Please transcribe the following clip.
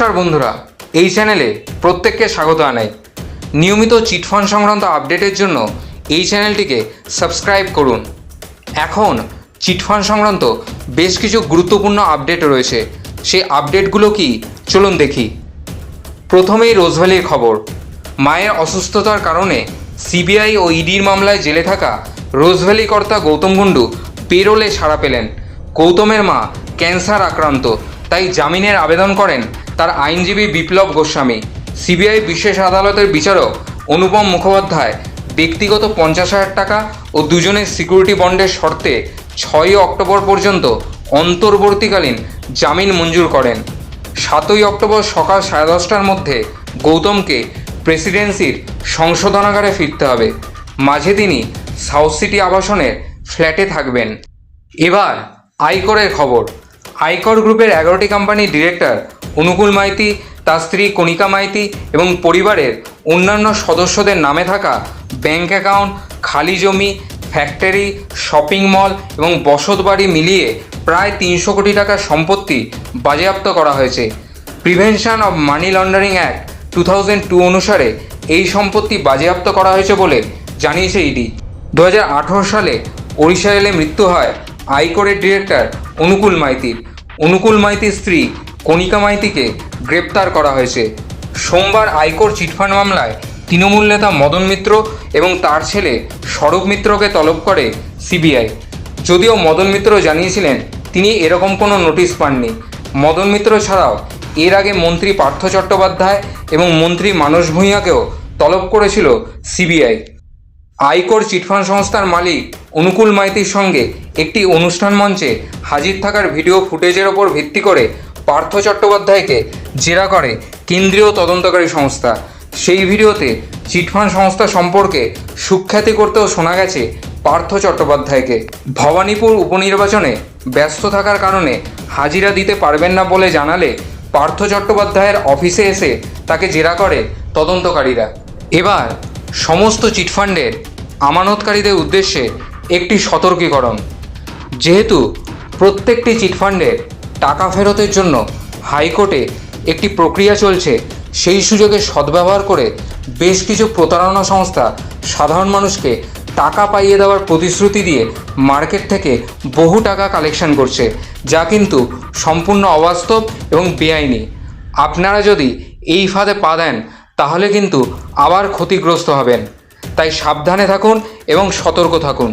নমস্কার বন্ধুরা, এই চ্যানেলে প্রত্যেককে স্বাগত জানাই নিয়মিত চিটফান্ড সংক্রান্ত আপডেটের জন্য এই চ্যানেলটিকে সাবস্ক্রাইব করুন। এখন চিটফান্ড সংক্রান্ত বেশ কিছু গুরুত্বপূর্ণ আপডেট রয়েছে। সেই আপডেটগুলো কি? চলুন দেখি। প্রথমেই রোজভ্যালির খবর। মায়ের অসুস্থতার কারণে সিবিআই ও ইডির মামলায় জেলে থাকা রোজভ্যালি কর্তা গৌতম কুণ্ডু পেরোলে ছাড়া পেলেন। গৌতমের মা ক্যান্সার আক্রান্ত। তাই জামিনের আবেদন করেন তার আইনজীবী বিপ্লব গোস্বামী। সিবিআই বিশেষ আদালতের বিচারক অনুপম মুখোপাধ্যায়। ব্যক্তিগত পঞ্চাশ হাজার টাকা ও দুজনের সিকিউরিটি বন্ডের শর্তে ছয়ই অক্টোবর পর্যন্ত অন্তর্বর্তীকালীন জামিন মঞ্জুর করেন। সাতই অক্টোবর সকাল সাড়ে দশটার মধ্যে গৌতমকে প্রেসিডেন্সির সংশোধনাগারে ফিরতে হবে। মাঝে তিনি সাউথ সিটি আবাসনের ফ্ল্যাটে থাকবেন। এবার আয়করের খবর। আয়কর গ্রুপের এগারোটি কোম্পানির ডিরেক্টর, অনুকূল মাইতি, তার স্ত্রী কণিকা মাইতি এবং পরিবারের অন্যান্য সদস্যদের নামে থাকা ব্যাংক অ্যাকাউন্ট, খালি জমি, ফ্যাক্টরি, শপিং মল এবং বসত বাড়ি মিলিয়ে প্রায় তিনশো কোটি টাকার সম্পত্তি বাজেয়াপ্ত করা হয়েছে। Prevention of money laundering act two thousand two অনুসারে এই সম্পত্তি বাজেয়াপ্ত করা হয়েছে বলে জানিয়েছে ইডি। দু হাজার আঠারো সালে ওড়িশা এলে মৃত্যু হয় আইকোরের ডিরেক্টর অনুকূল মাইতির অনুকূল মাইতির স্ত্রী কণিকা মাইতিকে গ্রেপ্তার করা হয়েছে। সোমবার আয়কর চিটফান্ড মামলায় তৃণমূল নেতা মদন মিত্র এবং তার ছেলে স্বরূপ মিত্রকে তলব করে সিবিআই। যদিও মদন মিত্র জানিয়েছিলেন তিনি এরকম কোনো নোটিশ পাননি। মদন মিত্র ছাড়াও এর আগে মন্ত্রী পার্থ চট্টোপাধ্যায় এবং মন্ত্রী মানস ভূঁইয়াকেও তলব করেছিল সিবিআই। আয়কর চিটফান্ড সংস্থার মালিক অনুকূল মাইতির সঙ্গে একটি অনুষ্ঠান মঞ্চে হাজির থাকার ভিডিও ফুটেজের ওপর ভিত্তি করে পার্থ চট্টোপাধ্যায়কে জেরা করে কেন্দ্রীয় তদন্তকারী সংস্থা। সেই ভিডিওতে চিটফান্ড সংস্থা সম্পর্কে সুখ্যাতি করতেও শোনা গেছে পার্থ চট্টোপাধ্যায়কে। ভবানীপুর উপনির্বাচনে ব্যস্ত থাকার কারণে হাজিরা দিতে পারবেন না বলে জানালে পার্থ চট্টোপাধ্যায়ের অফিসে এসে তাকে জেরা করে তদন্তকারীরা। এবার সমস্ত চিটফান্ডের আমানতকারীদের উদ্দেশ্যে একটি সতর্কীকরণ। যেহেতু প্রত্যেকটি চিটফান্ডের টাকা ফেরতের জন্য হাইকোর্টে একটি প্রক্রিয়া চলছে, সেই সুযোগে সদ্ব্যবহার করে বেশ কিছু প্রতারণা সংস্থা সাধারণ মানুষকে টাকা পাইয়ে দেওয়ার প্রতিশ্রুতি দিয়ে মার্কেট থেকে বহু টাকা কালেকশন করছে, যা কিন্তু সম্পূর্ণ অবাস্তব এবং বেআইনি। আপনারা যদি এই ফাঁদে পা দেন, তাহলে কিন্তু আবার ক্ষতিগ্রস্ত হবেন। তাই সাবধানে থাকুন এবং সতর্ক থাকুন।